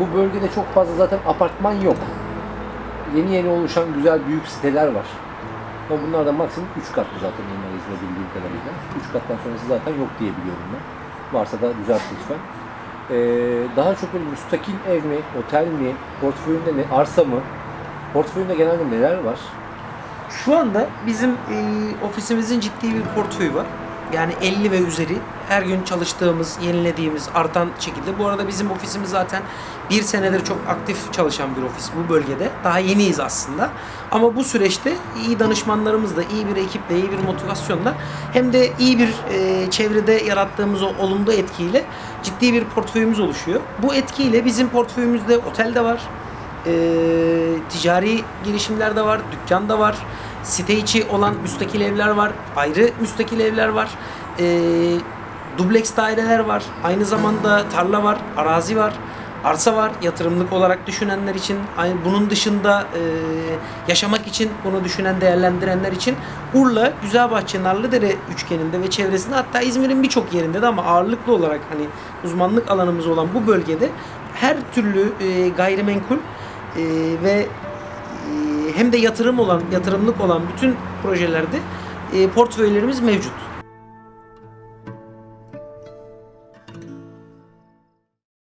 bu bölgede çok fazla zaten apartman yok. Yeni yeni oluşan güzel büyük siteler var. Ama bunlar da maksimum 3 katlı zaten onlar izleyebildiğim kadarıyla. 3 kattan sonrası zaten yok diye biliyorum ben. Varsa da düzelt lütfen. Ee, daha çok böyle müstakil ev mi, otel mi, portföyünde ne, arsa mı? Portföyünde genelde neler var? Şu anda bizim e, ofisimizin ciddi bir portföyü var. Yani 50 ve üzeri her gün çalıştığımız, yenilediğimiz, artan şekilde. Bu arada bizim ofisimiz zaten bir senedir çok aktif çalışan bir ofis bu bölgede. Daha yeniyiz aslında. Ama bu süreçte iyi danışmanlarımızla, iyi bir ekiple, iyi bir motivasyonla hem de iyi bir e, çevrede yarattığımız o olumlu etkiyle ciddi bir portföyümüz oluşuyor. Bu etkiyle bizim portföyümüzde otel de var, e, ticari girişimler de var, dükkan da var, site içi olan müstakil evler var, ayrı müstakil evler var, e, dubleks daireler var, aynı zamanda tarla var, arazi var, arsa var, yatırımlık olarak düşünenler için, bunun dışında e, yaşamak için bunu düşünen, değerlendirenler için Urla, Güzelbahçe, Narlıdere üçgeninde ve çevresinde hatta İzmir'in birçok yerinde de ama ağırlıklı olarak hani uzmanlık alanımız olan bu bölgede her türlü e, gayrimenkul e, ve hem de yatırım olan, yatırımlık olan bütün projelerde e, portföylerimiz mevcut.